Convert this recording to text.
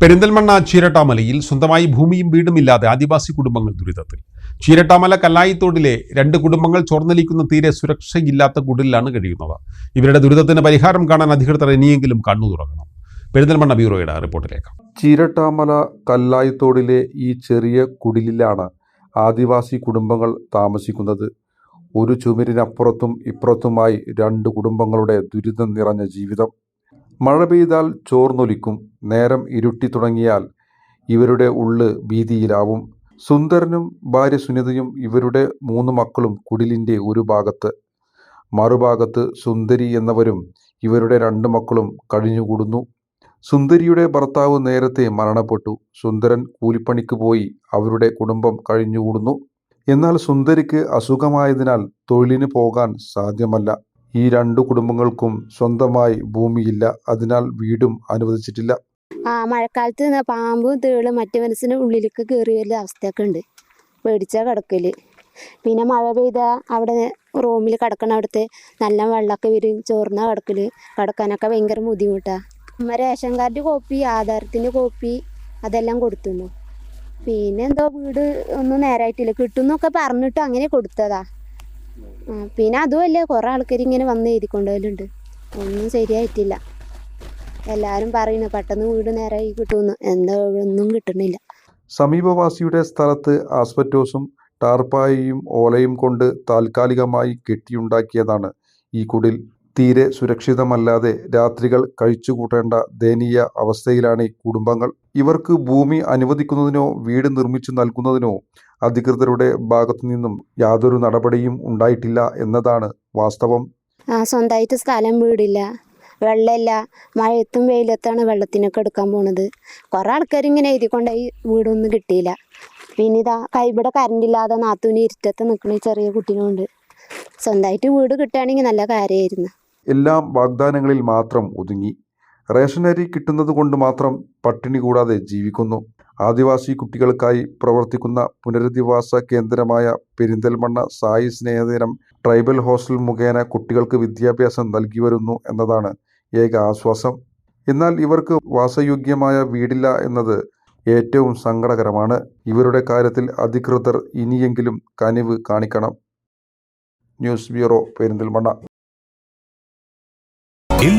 പെരിന്തൽമണ്ണ ചീരട്ടാമലയിൽ സ്വന്തമായി ഭൂമിയും വീടുമില്ലാതെ ആദിവാസി കുടുംബങ്ങൾ ദുരിതത്തിൽ. ചീരട്ടാമല കല്ലായിത്തോടിലെ രണ്ട് കുടുംബങ്ങൾ ചോർന്നലിക്കുന്ന തീരെ സുരക്ഷയില്ലാത്ത കുടിലാണ് കഴിയുന്നത്. ഇവരുടെ ദുരിതത്തിന് പരിഹാരം കാണാൻ അധികൃതർ ഇനിയെങ്കിലും കണ്ണു തുറക്കണം. പെരിന്തൽമണ്ണ ബ്യൂറോയുടെ റിപ്പോർട്ടിലേക്ക്. ചീരട്ടാമല കല്ലായിത്തോടിലെ ഈ ചെറിയ കുടിലിലാണ് ആദിവാസി കുടുംബങ്ങൾ താമസിക്കുന്നത്. ഒരു ചുമരിനപ്പുറത്തും ഇപ്പുറത്തുമായി രണ്ട് കുടുംബങ്ങളുടെ ദുരിതം നിറഞ്ഞ ജീവിതം മഴ പെയ്താൽ ചോർന്നൊലിക്കും. നേരം ഇരുട്ടി തുടങ്ങിയാൽ ഇവരുടെ ഉള്ള് ഭീതിയിലാവും. സുന്ദരനും ഭാര്യ സുനിതയും ഇവരുടെ മൂന്ന് മക്കളും കുടിലിന്റെ ഒരു ഭാഗത്ത്. മറുഭാഗത്ത് സുന്ദരി എന്നവരും ഇവരുടെ രണ്ട് മക്കളും കഴിഞ്ഞുകൂടുന്നു. സുന്ദരിയുടെ ഭർത്താവ് നേരത്തെ മരണപ്പെട്ടു. സുന്ദരൻ കൂലിപ്പണിക്ക് പോയി അവരുടെ കുടുംബം കഴിഞ്ഞുകൂടുന്നു. എന്നാൽ സുന്ദരിക്ക് അസുഖമായതിനാൽ തൊഴിലിന് പോകാൻ സാധ്യമല്ല. ഈ രണ്ടു കുടുംബങ്ങൾക്കും സ്വന്തമായി ഭൂമിയില്ല. അതിനാൽ വീടും അനുവദിച്ചിട്ടില്ല. ആ മഴക്കാലത്ത് പാമ്പും തേളും മറ്റു മനസ്സിന് ഉള്ളിലേക്ക് കയറി വരുന്ന അവസ്ഥയൊക്കെ ഉണ്ട്. പേടിച്ചാൽ കിടക്കൽ. പിന്നെ മഴ പെയ്താൽ അവിടെ റൂമിൽ കിടക്കണ അവിടുത്തെ നല്ല വെള്ളമൊക്കെ വരും. ചോർന്ന കിടക്കൽ. കിടക്കാനൊക്കെ ഭയങ്കര ബുദ്ധിമുട്ടാണ് അമ്മ റേഷൻ കാർഡ് കോപ്പി ആധാരത്തിന്റെ കോപ്പി അതെല്ലാം കൊടുത്തുന്നു. പിന്നെ എന്തോ വീട് ഒന്നും നേരായിട്ടില്ല. കിട്ടുന്നൊക്കെ പറഞ്ഞിട്ട് അങ്ങനെ കൊടുത്തതാ. പിന്നെ അതുമല്ല കുറേ ആൾക്കാർ ഇങ്ങനെ വന്ന് എഴുതിക്കൊണ്ടുപോലുണ്ട് ഒന്നും ശരിയായിട്ടില്ല. എല്ലാവരും പറയുന്നു പെട്ടെന്ന് വീട് നേരായി കിട്ടുമെന്ന്. എന്താ ഒന്നും കിട്ടണില്ല സമീപവാസിയുടെ സ്ഥലത്ത് ആസ്പെറ്റോസും ടാർപ്പായയും ഓലയും കൊണ്ട് താൽക്കാലികമായി കെട്ടിയുണ്ടാക്കിയതാണ് ഈ കുടിൽ. തീരെ സുരക്ഷിതമല്ലാതെ രാത്രികൾ കഴിച്ചുകൂട്ടേണ്ട ദയനീയ അവസ്ഥയിലാണ് ഈ കുടുംബങ്ങൾ. ഇവർക്ക് ഭൂമി അനുവദിക്കുന്നതിനോ വീട് നിർമ്മിച്ചു നൽകുന്നതിനോ അധികൃതരുടെ ഭാഗത്തു നിന്നും യാതൊരു നടപടിയും ഉണ്ടായിട്ടില്ല എന്നതാണ് വാസ്തവം. സ്വന്തമായിട്ട് സ്ഥലം വീടില്ല. വെള്ളമില്ല. മഴയത്തും വെയിലത്താണ് വെള്ളത്തിനൊക്കെ എടുക്കാൻ പോണത്. കുറേ ആൾക്കാർ ഇങ്ങനെ എഴുതിക്കൊണ്ടായി വീടൊന്നും കിട്ടിയില്ല. പിന്നെ ഇതാ കൈവിടെ കറണ്ട് ഇല്ലാതെ നാത്തൂന് ഇരുറ്റത്ത് നിൽക്കുന്ന ചെറിയ കുട്ടീനുണ്ട്. സ്വന്തമായിട്ട് വീട് കിട്ടുകയാണെങ്കിൽ നല്ല കാര്യമായിരുന്നു. എല്ലാം വാഗ്ദാനങ്ങളിൽ മാത്രം ഒതുങ്ങി. റേഷനരി കിട്ടുന്നത് കൊണ്ട് മാത്രം പട്ടിണി കൂടാതെ ജീവിക്കുന്നു. ആദിവാസി കുട്ടികൾക്കായി പ്രവർത്തിക്കുന്ന പുനരധിവാസ കേന്ദ്രമായ പെരിന്തൽമണ്ണ സായി സ്നേഹദിനം ട്രൈബൽ ഹോസ്റ്റൽ മുഖേന കുട്ടികൾക്ക് വിദ്യാഭ്യാസം നൽകി വരുന്നു എന്നതാണ് ഏക ആശ്വാസം. എന്നാൽ ഇവർക്ക് വാസയോഗ്യമായ വീടില്ല എന്നത് ഏറ്റവും സങ്കടകരമാണ്. ഇവരുടെ കാര്യത്തിൽ അധികൃതർ ഇനിയെങ്കിലും കനിവ് കാണിക്കണം. News bureau Perinthalmanna.